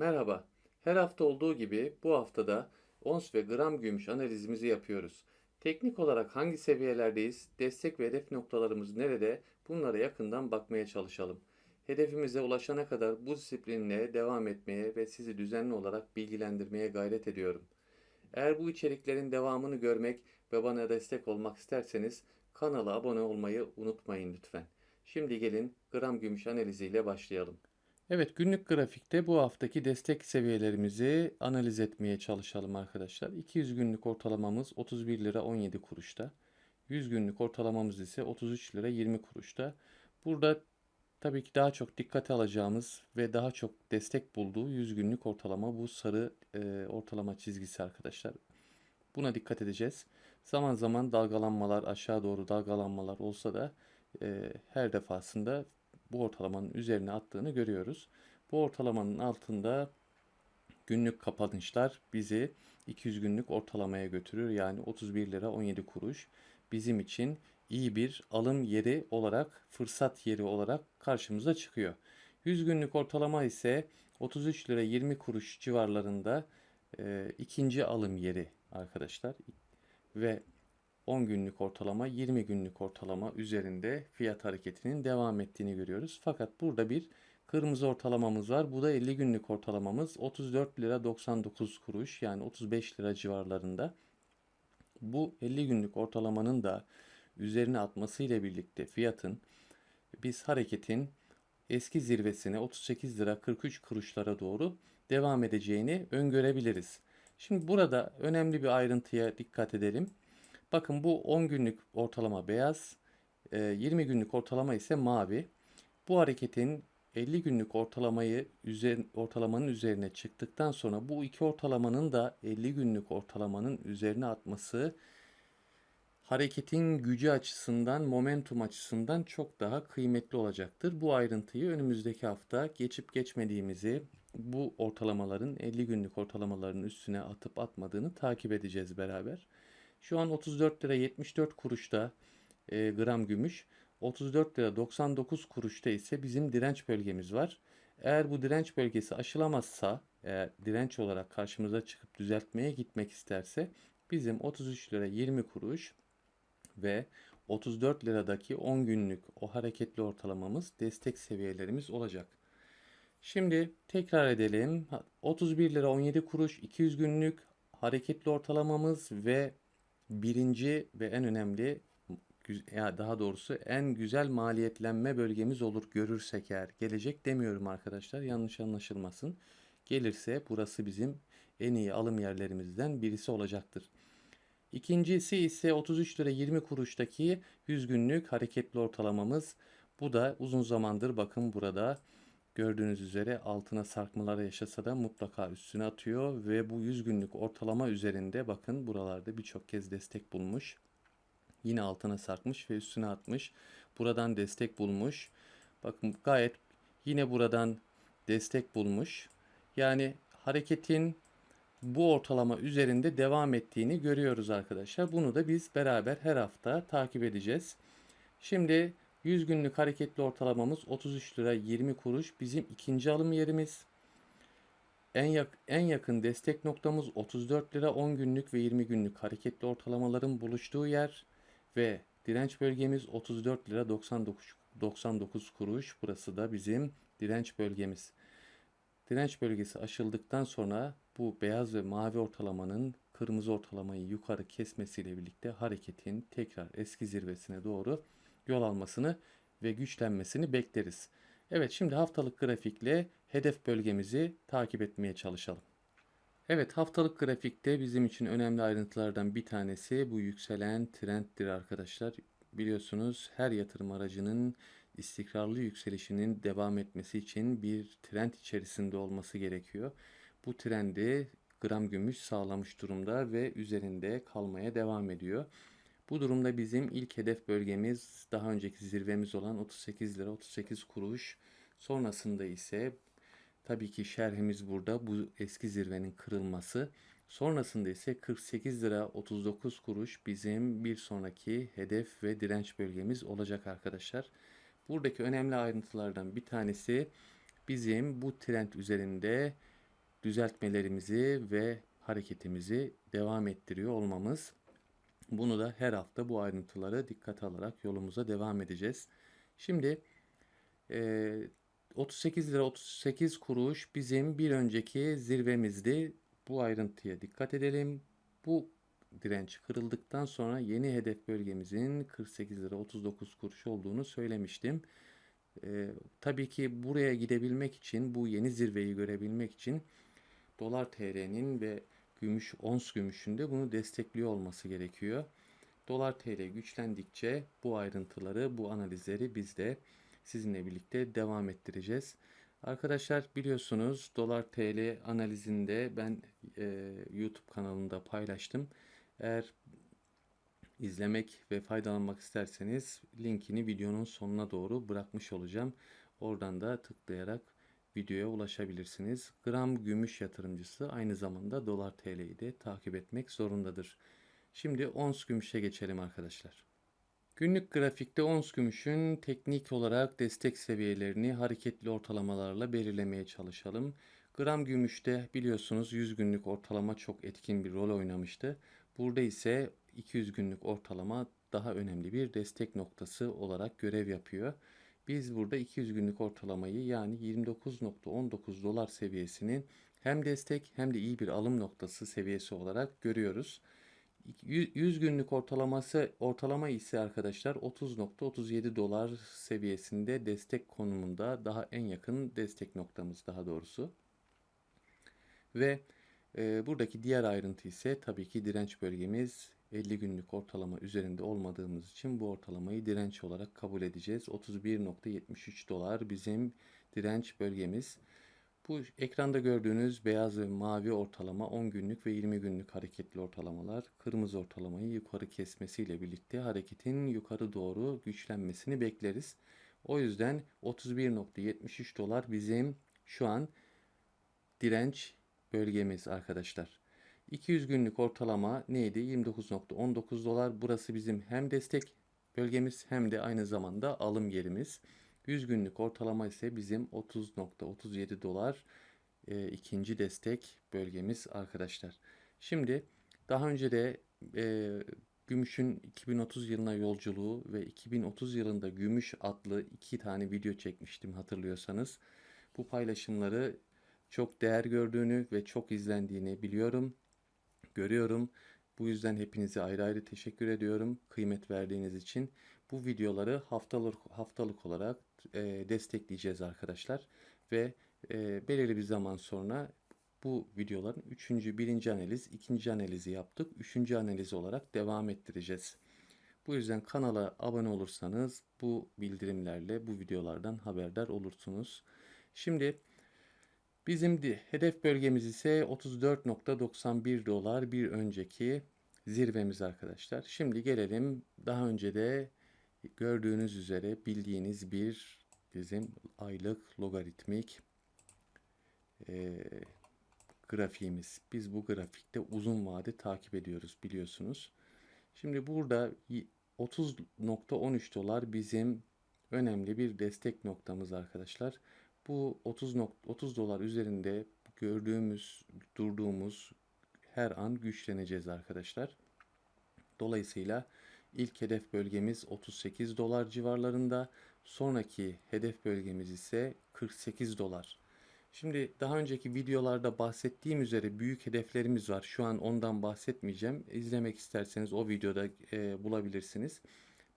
Merhaba. Her hafta olduğu gibi bu haftada ons ve gram gümüş analizimizi yapıyoruz. Teknik olarak hangi seviyelerdeyiz, destek ve hedef noktalarımız nerede bunlara yakından bakmaya çalışalım. Hedefimize ulaşana kadar bu disiplinle devam etmeye ve sizi düzenli olarak bilgilendirmeye gayret ediyorum. Eğer bu içeriklerin devamını görmek ve bana destek olmak isterseniz kanala abone olmayı unutmayın lütfen. Şimdi gelin gram gümüş analiziyle başlayalım. Evet günlük grafikte bu haftaki destek seviyelerimizi analiz etmeye çalışalım arkadaşlar. 200 günlük ortalamamız 31 lira 17 kuruşta. 100 günlük ortalamamız ise 33 lira 20 kuruşta. Burada tabii ki daha çok dikkate alacağımız ve daha çok destek bulduğu 100 günlük ortalama bu sarı e, ortalama çizgisi arkadaşlar. Buna dikkat edeceğiz. Zaman zaman dalgalanmalar aşağı doğru dalgalanmalar olsa da e, her defasında bu ortalamanın üzerine attığını görüyoruz. Bu ortalamanın altında günlük kapanışlar bizi 200 günlük ortalamaya götürür. Yani 31 lira 17 kuruş bizim için iyi bir alım yeri olarak, fırsat yeri olarak karşımıza çıkıyor. 100 günlük ortalama ise 33 lira 20 kuruş civarlarında e, ikinci alım yeri arkadaşlar. Ve 10 günlük ortalama, 20 günlük ortalama üzerinde fiyat hareketinin devam ettiğini görüyoruz. Fakat burada bir kırmızı ortalamamız var. Bu da 50 günlük ortalamamız 34 lira 99 kuruş yani 35 lira civarlarında. Bu 50 günlük ortalamanın da üzerine atması ile birlikte fiyatın biz hareketin eski zirvesine 38 lira 43 kuruşlara doğru devam edeceğini öngörebiliriz. Şimdi burada önemli bir ayrıntıya dikkat edelim. Bakın bu 10 günlük ortalama beyaz, 20 günlük ortalama ise mavi. Bu hareketin 50 günlük ortalamayı ortalamanın üzerine çıktıktan sonra bu iki ortalamanın da 50 günlük ortalamanın üzerine atması hareketin gücü açısından, momentum açısından çok daha kıymetli olacaktır. Bu ayrıntıyı önümüzdeki hafta geçip geçmediğimizi, bu ortalamaların 50 günlük ortalamaların üstüne atıp atmadığını takip edeceğiz beraber. Şu an 34 lira 74 kuruşta e, gram gümüş. 34 lira 99 kuruşta ise bizim direnç bölgemiz var. Eğer bu direnç bölgesi aşılamazsa, eğer direnç olarak karşımıza çıkıp düzeltmeye gitmek isterse bizim 33 lira 20 kuruş ve 34 liradaki 10 günlük o hareketli ortalamamız destek seviyelerimiz olacak. Şimdi tekrar edelim. 31 lira 17 kuruş 200 günlük hareketli ortalamamız ve birinci ve en önemli ya daha doğrusu en güzel maliyetlenme bölgemiz olur görürsek eğer. Gelecek demiyorum arkadaşlar yanlış anlaşılmasın. Gelirse burası bizim en iyi alım yerlerimizden birisi olacaktır. İkincisi ise 33 lira 20 kuruştaki 100 günlük hareketli ortalamamız. Bu da uzun zamandır bakın burada gördüğünüz üzere altına sarkmalar yaşasa da mutlaka üstüne atıyor ve bu 100 günlük ortalama üzerinde bakın buralarda birçok kez destek bulmuş. Yine altına sarkmış ve üstüne atmış. Buradan destek bulmuş. Bakın gayet yine buradan destek bulmuş. Yani hareketin bu ortalama üzerinde devam ettiğini görüyoruz arkadaşlar. Bunu da biz beraber her hafta takip edeceğiz. Şimdi 100 günlük hareketli ortalamamız 33 lira 20 kuruş bizim ikinci alım yerimiz. En, yak en yakın destek noktamız 34 lira 10 günlük ve 20 günlük hareketli ortalamaların buluştuğu yer ve direnç bölgemiz 34 lira 99 99 kuruş. Burası da bizim direnç bölgemiz. Direnç bölgesi aşıldıktan sonra bu beyaz ve mavi ortalamanın kırmızı ortalamayı yukarı kesmesiyle birlikte hareketin tekrar eski zirvesine doğru yol almasını ve güçlenmesini bekleriz. Evet şimdi haftalık grafikle hedef bölgemizi takip etmeye çalışalım. Evet haftalık grafikte bizim için önemli ayrıntılardan bir tanesi bu yükselen trenddir arkadaşlar. Biliyorsunuz her yatırım aracının istikrarlı yükselişinin devam etmesi için bir trend içerisinde olması gerekiyor. Bu trendi gram gümüş sağlamış durumda ve üzerinde kalmaya devam ediyor. Bu durumda bizim ilk hedef bölgemiz daha önceki zirvemiz olan 38 lira 38 kuruş. Sonrasında ise tabii ki şerhimiz burada bu eski zirvenin kırılması. Sonrasında ise 48 lira 39 kuruş bizim bir sonraki hedef ve direnç bölgemiz olacak arkadaşlar. Buradaki önemli ayrıntılardan bir tanesi bizim bu trend üzerinde düzeltmelerimizi ve hareketimizi devam ettiriyor olmamız. Bunu da her hafta bu ayrıntıları dikkate alarak yolumuza devam edeceğiz. Şimdi e, 38 lira 38 kuruş bizim bir önceki zirvemizdi. Bu ayrıntıya dikkat edelim. Bu direnç kırıldıktan sonra yeni hedef bölgemizin 48 lira 39 kuruş olduğunu söylemiştim. Ee, tabii ki buraya gidebilmek için, bu yeni zirveyi görebilmek için dolar TL'nin ve gümüş ons gümüşünde bunu destekliyor olması gerekiyor. Dolar TL güçlendikçe bu ayrıntıları, bu analizleri biz de sizinle birlikte devam ettireceğiz. Arkadaşlar biliyorsunuz dolar TL analizinde ben e, YouTube kanalımda paylaştım. Eğer izlemek ve faydalanmak isterseniz linkini videonun sonuna doğru bırakmış olacağım. Oradan da tıklayarak videoya ulaşabilirsiniz. Gram gümüş yatırımcısı aynı zamanda dolar TL'yi de takip etmek zorundadır. Şimdi ons gümüşe geçelim arkadaşlar. Günlük grafikte ons gümüşün teknik olarak destek seviyelerini hareketli ortalamalarla belirlemeye çalışalım. Gram gümüşte biliyorsunuz 100 günlük ortalama çok etkin bir rol oynamıştı. Burada ise 200 günlük ortalama daha önemli bir destek noktası olarak görev yapıyor. Biz burada 200 günlük ortalamayı yani 29.19 dolar seviyesinin hem destek hem de iyi bir alım noktası seviyesi olarak görüyoruz. 100 günlük ortalaması ortalama ise arkadaşlar 30.37 dolar seviyesinde destek konumunda daha en yakın destek noktamız daha doğrusu. Ve e, buradaki diğer ayrıntı ise tabii ki direnç bölgemiz 50 günlük ortalama üzerinde olmadığımız için bu ortalamayı direnç olarak kabul edeceğiz. 31.73 dolar bizim direnç bölgemiz. Bu ekranda gördüğünüz beyaz ve mavi ortalama 10 günlük ve 20 günlük hareketli ortalamalar kırmızı ortalamayı yukarı kesmesiyle birlikte hareketin yukarı doğru güçlenmesini bekleriz. O yüzden 31.73 dolar bizim şu an direnç bölgemiz arkadaşlar. 200 günlük ortalama neydi? 29.19 dolar. Burası bizim hem destek bölgemiz hem de aynı zamanda alım yerimiz. 100 günlük ortalama ise bizim 30.37 dolar e, ikinci destek bölgemiz arkadaşlar. Şimdi daha önce de e, Gümüş'ün 2030 yılına yolculuğu ve 2030 yılında Gümüş adlı iki tane video çekmiştim hatırlıyorsanız. Bu paylaşımları çok değer gördüğünü ve çok izlendiğini biliyorum, görüyorum. Bu yüzden hepinize ayrı ayrı teşekkür ediyorum kıymet verdiğiniz için. Bu videoları haftalık haftalık olarak e, destekleyeceğiz arkadaşlar ve e, belirli bir zaman sonra bu videoların üçüncü, birinci analiz, ikinci analizi yaptık. Üçüncü analiz olarak devam ettireceğiz. Bu yüzden kanala abone olursanız bu bildirimlerle bu videolardan haberdar olursunuz. Şimdi bizim de hedef bölgemiz ise 34.91 dolar bir önceki zirvemiz arkadaşlar. Şimdi gelelim daha önce de gördüğünüz üzere bildiğiniz bir bizim aylık logaritmik e, grafiğimiz. Biz bu grafikte uzun vade takip ediyoruz biliyorsunuz. Şimdi burada 30.13 dolar bizim önemli bir destek noktamız arkadaşlar. Bu 30 30 dolar üzerinde gördüğümüz, durduğumuz her an güçleneceğiz arkadaşlar. Dolayısıyla ilk hedef bölgemiz 38 dolar civarlarında. Sonraki hedef bölgemiz ise 48 dolar. Şimdi daha önceki videolarda bahsettiğim üzere büyük hedeflerimiz var. Şu an ondan bahsetmeyeceğim. İzlemek isterseniz o videoda e, bulabilirsiniz.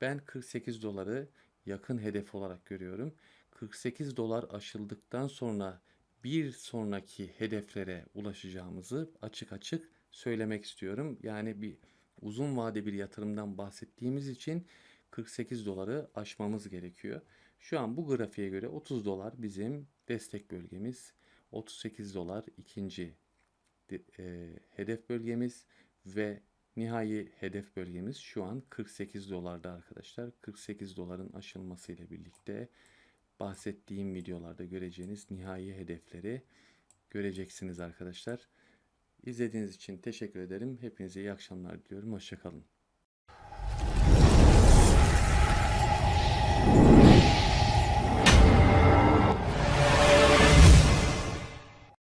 Ben 48 doları yakın hedef olarak görüyorum. 48 dolar aşıldıktan sonra bir sonraki hedeflere ulaşacağımızı açık açık söylemek istiyorum. Yani bir uzun vade bir yatırımdan bahsettiğimiz için 48 doları aşmamız gerekiyor. Şu an bu grafiğe göre 30 dolar bizim destek bölgemiz. 38 dolar ikinci e, hedef bölgemiz ve nihai hedef bölgemiz şu an 48 dolarda arkadaşlar. 48 doların aşılmasıyla birlikte bahsettiğim videolarda göreceğiniz nihai hedefleri göreceksiniz arkadaşlar. İzlediğiniz için teşekkür ederim. Hepinize iyi akşamlar diliyorum. Hoşçakalın.